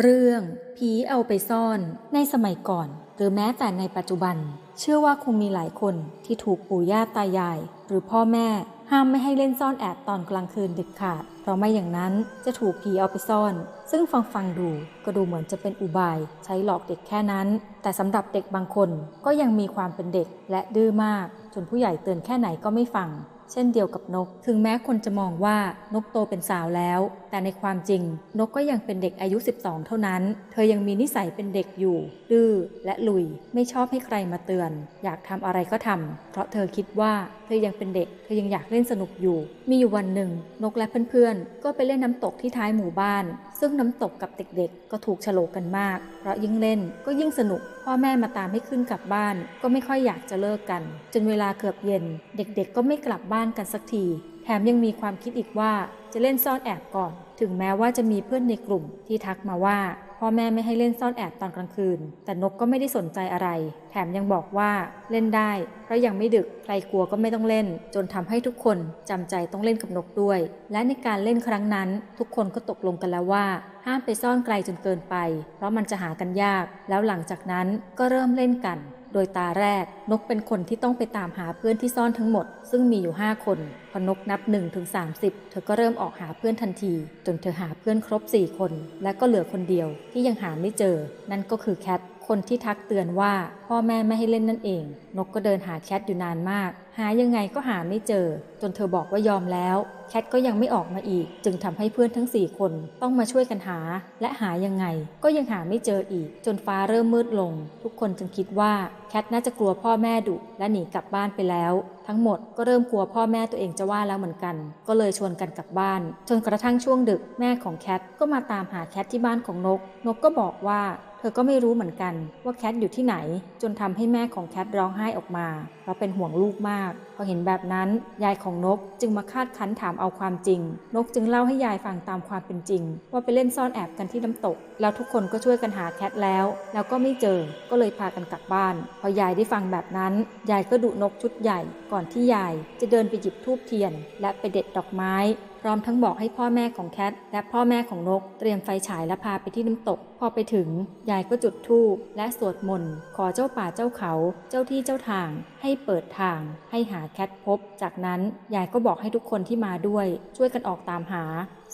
เรื่องผีเอาไปซ่อนในสมัยก่อน หรือแม้แต่ในปัจจุบัน เชื่อว่าคงมีหลายคนที่ถูกปู่ย่าตายาย หรือพ่อแม่ห้ามไม่ให้เล่นซ่อนแอบตอนกลางคืนเด็ดขาด เพราะไม่อย่างนั้นจะถูกผีเอาไปซ่อน ซึ่งฟังฟังดูก็ดูเหมือนจะเป็นอุบายใช้หลอกเด็กแค่นั้น แต่สำหรับเด็กบางคนก็ยังมีความเป็นเด็กและดื้อมาก จนผู้ใหญ่เตือนแค่ไหนก็ไม่ฟัง เช่นเดียวกับนก ถึงแม้คนจะมองว่านกโตเป็นสาวแล้ว แต่ในความจริง นกก็ยังเป็นเด็กอายุ 12 เท่านั้น เธอยังมีนิสัยเป็นเด็กอยู่ ดื้อและลุย ไม่ชอบให้ใครมาเตือน อยากทำอะไรก็ทำเพราะเธอคิดว่าเธอยังเป็นเด็ก เธอยังอยากเล่นสนุกอยู่ มีอยู่วันหนึ่ง นกและเพื่อนๆ ก็ไปเล่นน้ำตกที่ท้ายหมู่บ้าน ซึ่งน้ำตกกับเด็กๆ ก็ถูกโฉลกกันมาก เพราะยิ่งเล่นก็ยิ่งสนุก พ่อแม่มาตามให้ขึ้นกลับบ้าน ก็ไม่ค่อยอยากจะเลิกกัน จนเวลาเกือบเย็น เด็กๆ ก็ไม่กลับบ้านกันสักที แถมยังมีความคิดอีกว่าจะเล่นซ่อนแอบก่อน ถึงแม้ว่าจะมีเพื่อนในกลุ่มที่ทักมาว่าพ่อแม่ไม่ให้เล่นซ่อนแอบตอนกลางคืน แต่นกก็ไม่ได้สนใจอะไร แถมยังบอกว่าเล่นได้ เพราะยังไม่ดึก ใครกลัวก็ไม่ต้องเล่น จนทำให้ทุกคนจำใจต้องเล่นกับนกด้วย และในการเล่นครั้งนั้น ทุกคนก็ตกลงกันแล้วว่า ห้ามไปซ่อนไกลจนเกินไป เพราะมันจะหากันยาก แล้วหลังจากนั้นก็เริ่มเล่นกัน โดยตาแรกนกเป็นคนที่ต้องไปตามหาเพื่อนที่ซ่อนทั้งหมด ซึ่งมีอยู่ 5 คน พอนกนับ1ถึง30 เธอก็เริ่มออกหาเพื่อนทันที จนเธอหาเพื่อนครบ 4 คน และก็เหลือคนเดียวที่ยังหาไม่เจอ นั่นก็คือแคท คนที่ทักเตือนว่าพ่อแม่ไม่ให้เล่นนั่นเอง นกก็เดินหาแคทอยู่นานมาก หายังไงก็หาไม่เจอ จนเธอบอกว่ายอมแล้ว แคทก็ยังไม่ออกมาอีก จึงทำให้เพื่อนทั้ง 4 คนต้องมาช่วยกันหา และหายังไง ก็ยังหาไม่เจออีก จนฟ้าเริ่มมืดลง ทุกคนจึงคิดว่าแคทน่าจะกลัวพ่อแม่ดุและหนีกลับบ้านไปแล้ว ทั้งหมดก็เริ่มกลัวพ่อแม่ตัวเองจะว่าแล้วเหมือนกัน ก็เลยชวนกันกลับบ้าน จนกระทั่งช่วงดึกแม่ของแคทก็มาตามหาแคทที่บ้านของนก นกก็บอกว่า เธอก็ไม่รู้เหมือนกันว่าแคทอยู่ที่ไหน จนทำให้แม่ของแคทร้องไห้ออกมา เพราะเป็นห่วงลูกมาก พอเห็นแบบนั้น ยายของนกจึงมาคาดคั้นถามเอาความจริง นกจึงเล่าให้ยายฟังตามความเป็นจริง ว่าไปเล่นซ่อนแอบกันที่น้ำตก แล้วทุกคนก็ช่วยกันหาแคทแล้ว แล้วก็ไม่เจอก็เลยพากันกลับบ้าน พอยายได้ฟังแบบนั้น ยายก็ดุนกชุดใหญ่ ก่อนที่ยายจะเดินไปหยิบทูบเทียน และไปเด็ดดอกไม้พร้อมทั้งบอกให้พ่อแม่ของแคทและพ่อแม่ของนก เตรียมไฟฉายและพาไปที่น้ำตก พอไปถึงยายก็จุดธูปและสวดมนต์ขอเจ้าป่าเจ้าเขา เจ้าที่เจ้าทาง ให้เปิดทาง ให้หาแคทพบ จากนั้นยายก็บอกให้ทุกคนที่มาด้วย ช่วยกันออกตามหา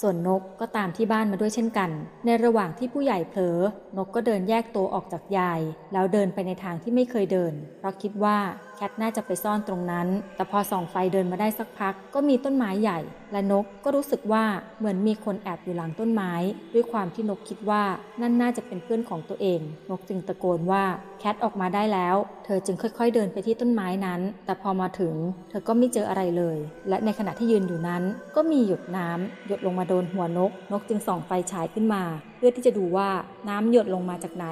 ส่วนนกก็ตามที่บ้านมาด้วยเช่นกัน ในระหว่างที่ผู้ใหญ่เผลอนกก็เดินแยกตัวออกจากยาย แล้วเดินไปในทางที่ไม่เคยเดิน เพราะคิดว่าแคทน่าจะไปซ่อนตรงนั้น แต่พอส่องไฟเดินมาได้สักพัก ก็มีต้นไม้ใหญ่ และนกก็รู้สึกว่าเหมือนมีคนแอบอยู่หลังต้นไม้ ด้วยความที่นกคิดว่านั่นน่าจะเป็นเพื่อนของตัวเอง นกจึงตะโกนว่าแคทออกมาได้แล้ว เธอจึงค่อย ๆ เดินไปที่ต้นไม้นั้น แต่พอมาถึง เธอก็ไม่เจออะไรเลย และในขณะที่ยืนอยู่นั้น ก็มีหยดน้ำหยดลงมาโดนหัวนก นกจึงส่องไฟฉายขึ้นมาเพื่อที่จะดูว่าน้ำหยดลงมาจากไหน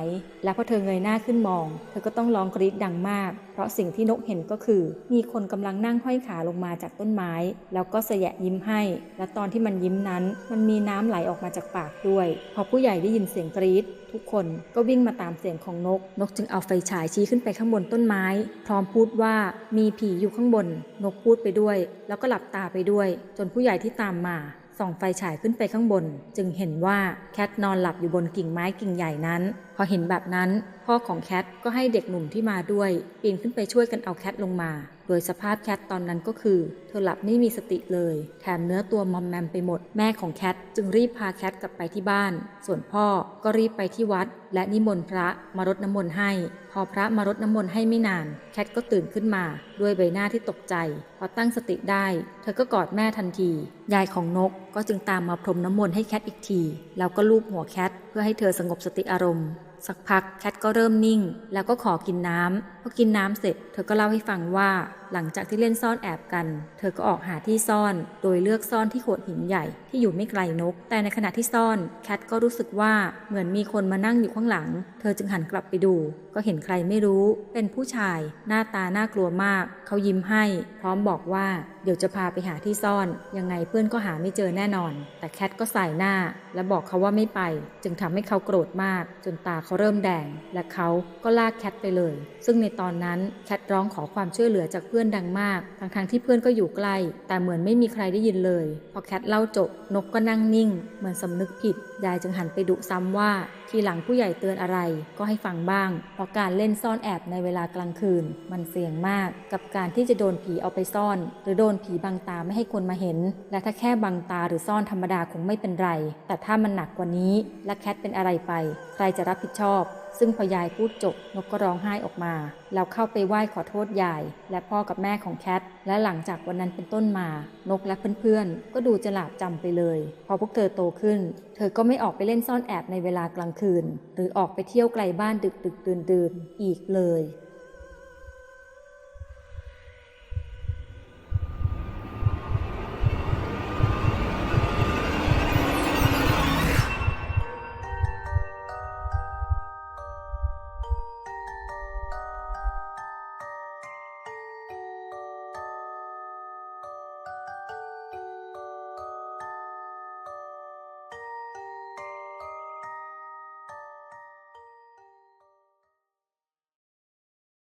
และพอเธอเงยหน้าขึ้นมอง เธอก็ต้องร้องกรี๊ดดังมาก เพราะสิ่งที่นกเห็นก็คือ มีคนกำลังนั่งห้อยขาลงมาจากต้นไม้ แล้วก็เสยะยิ้มให้ และตอนที่มันยิ้มนั้น มันมีน้ำไหลออกมาจากปากด้วย พอผู้ใหญ่ได้ยินเสียงกรี๊ดทุกคนก็วิ่งมาตามเสียงของนก นกจึงเอาไฟฉายชี้ขึ้นไปข้างบนต้นไม้ พร้อมพูดว่ามีผีอยู่ข้างบน นกพูดไปด้วย แล้วก็หลับตาไปด้วย จนผู้ใหญ่ที่ตามมา ส่องไฟฉายขึ้นไปข้างบน จึงเห็นว่าแคทนอนหลับอยู่บนกิ่งไม้กิ่งใหญ่นั้น พอเห็นแบบนั้น พ่อของแคทก็ให้เด็กหนุ่มที่มาด้วย ปีนขึ้นไปช่วยกันเอาแคทลงมา โดยสภาพแคทตอนนั้นก็คือ เธอหลับไม่มีสติเลย แถมเนื้อตัวมอมแมมไปหมด แม่ของแคทจึงรีบพาแคทกลับไปที่บ้าน ส่วนพ่อก็รีบไปที่วัด และนิมนต์พระมารดน้ำมนต์ให้ พอพระมารดน้ำมนต์ให้ไม่นาน แคทก็ตื่นขึ้นมา ด้วยใบหน้าที่ตกใจ พอตั้งสติได้ เธอก็กอดแม่ทันที ยายของนกก็จึงตามมาพรมน้ำมนต์ให้แคทอีกที แล้วก็ลูบหัวแคทเพื่อให้เธอสงบสติอารมณ์ สักพักแคทก็เริ่มนิ่ง แล้วก็ขอกินน้ำ อกินน้ำเสร็จ เธอก็เล่าให้ฟังว่า หลังจากที่เล่นซ่อนแอบกัน เธอก็ออกหาที่ซ่อน โดยเลือกซ่อนที่โขดหินใหญ่ที่อยู่ไม่ไกลนก แต่ในขณะที่ซ่อน แคทก็รู้สึกว่าเหมือนมีคนมานั่งอยู่ข้างหลัง เธอจึงหันกลับไปดู ก็เห็นใครไม่รู้ เป็นผู้ชาย หน้าตาน่ากลัวมาก เขายิ้มให้ พร้อมบอกว่าเดี๋ยวจะพาไปหาที่ซ่อน ยังไงเพื่อนก็หาไม่เจอแน่นอน แต่แคทก็ใส่หน้า และบอกเขาว่าไม่ไป จึงทำให้เขาโกรธมาก จนตาเขาเริ่มแดง และเขาก็ลากแคทไปเลย ซึ่งในตอนนั้นแคทร้องขอความช่วยเหลือจากเพื่อนดังมาก ทั้งๆที่เพื่อนก็อยู่ใกล้ แต่เหมือนไม่มีใครได้ยินเลย พอแคทเล่าจบนกก็นั่งนิ่ง เหมือนสำนึกผิด ยายจึงหันไปดุซ้ำว่าทีหลังผู้ใหญ่เตือนอะไรก็ให้ฟังบ้าง เพราะการเล่นซ่อนแอบในเวลากลางคืน มันเสี่ยงมาก กับการที่จะโดนผีเอาไปซ่อน หรือโดนผีบังตาไม่ให้คนมาเห็น และถ้าแค่บังตาหรือซ่อนธรรมดาคงไม่เป็นไร แต่ถ้ามันหนักกว่านี้ และแคทเป็นอะไรไป ใครจะรับผิดชอบซึ่งพอยายพูดจบนกก็ร้องไห้ออกมา แล้วเข้าไปไหว้ขอโทษยาย และพ่อกับแม่ของแคท และหลังจากวันนั้นเป็นต้นมา นกและเพื่อนๆ ก็ดูจะหลาบจำไปเลย พอพวกเธอโตขึ้นเธอก็ไม่ออกไปเล่นซ่อนแอบในเวลากลางคืน หรือออกไปเที่ยวไกลบ้านดึกดึกๆดื่นอีกเลย